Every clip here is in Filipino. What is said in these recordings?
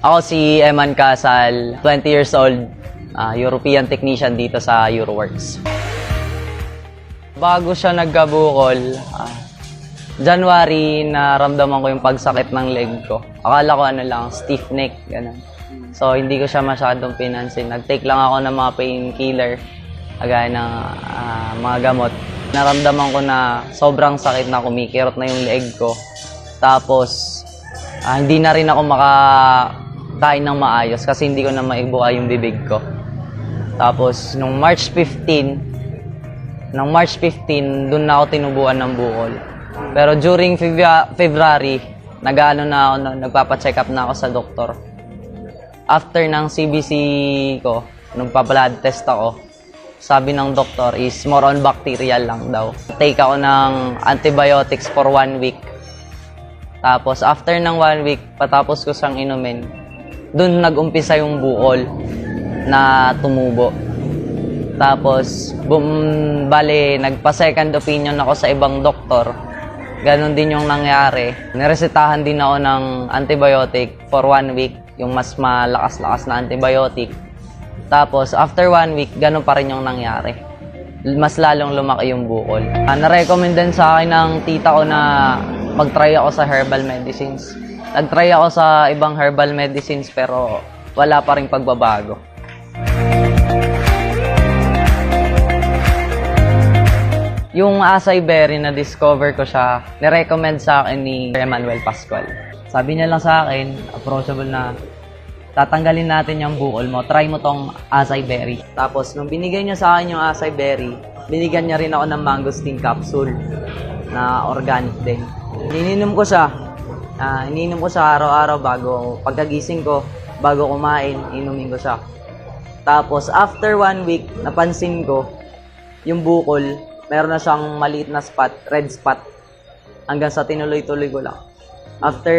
Ako si Eman Casal, 20 years old, ah, European technician dito sa Euroworks. Bago siya nagkabukol, ah, January, naramdaman ko yung pagsakit ng leg ko. Akala ko ano lang, stiff neck, ganun. So, hindi ko siya masyadong pinansin. Nag-take lang ako ng mga painkiller, kagaya ng ah, mga gamot. Naramdaman ko na sobrang sakit na kumikirot na yung leg ko. Tapos, ah, hindi na rin ako makakain ng maayos kasi hindi ko na maibuka yung bibig ko. Tapos, nung March 15, nung March 15, doon na ako tinubuan ng bukol. Pero during February, nag-ano na ako, nagpapacheck up na ako sa doktor. After ng CBC ko, nung pa-blood test ako, sabi ng doktor is more on bacterial lang daw. Take ako ng antibiotics for one week. Tapos after ng one week, patapos ko siyang inumin, doon nag-umpisa yung bukol na tumubo. Tapos, bum, bale, nagpa-second opinion ako sa ibang doktor. Ganon din yung nangyari. Niresetahan din ako ng antibiotic for one week, yung mas malakas-lakas na antibiotic. Tapos, after one week, ganon pa rin yung nangyari. Mas lalong lumaki yung bukol. Uh, na-recommend din sa akin ng tita ko na mag-try ako sa herbal medicines. Nag-try ako sa ibang herbal medicines pero wala pa rin pagbabago. Yung acai berry na discover ko siya, nirecommend sa akin ni Emmanuel Pascual. Sabi niya lang sa akin, approachable na tatanggalin natin yung bukol mo, try mo tong acai berry. Tapos, nung binigay niya sa akin yung acai berry, binigyan niya rin ako ng mangosteen capsule na organic din. Ininom ko siya. Ah, ininom ko siya araw-araw bago pagkagising ko, bago kumain, inumin ko siya. Tapos, after one week, napansin ko, yung bukol, meron na siyang maliit na spot, red spot. Hanggang sa tinuloy-tuloy ko lang. After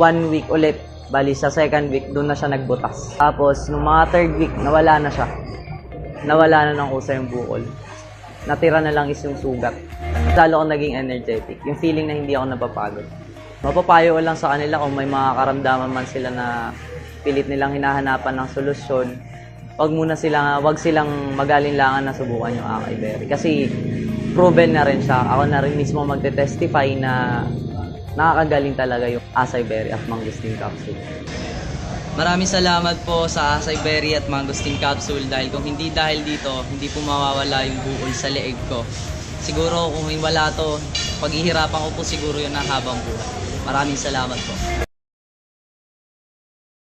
one week ulit, bali sa second week, doon na siya nagbutas. Tapos, nung mga third week, nawala na siya. Nawala na ng kusa yung bukol. Natira na lang is yung sugat. Lalo ako naging energetic. Yung feeling na hindi ako napapagod. Mapapayo lang sa kanila kung may mga man sila na pilit nilang hinahanapan ng solusyon. Wag muna sila, wag silang magalinlangan na subukan yung Acai Berry. Kasi proven na rin siya. Ako na rin mismo magte-testify na nakakagaling talaga yung Acai Berry at Mangosteen Capsule. Maraming salamat po sa Acai Berry at Mangosteen Capsule dahil kung hindi dahil dito, hindi po mawawala yung buol sa leeg ko. Siguro kung wala to, paghihirapan ko po siguro yun ng habang buhay. Maraming salamat po.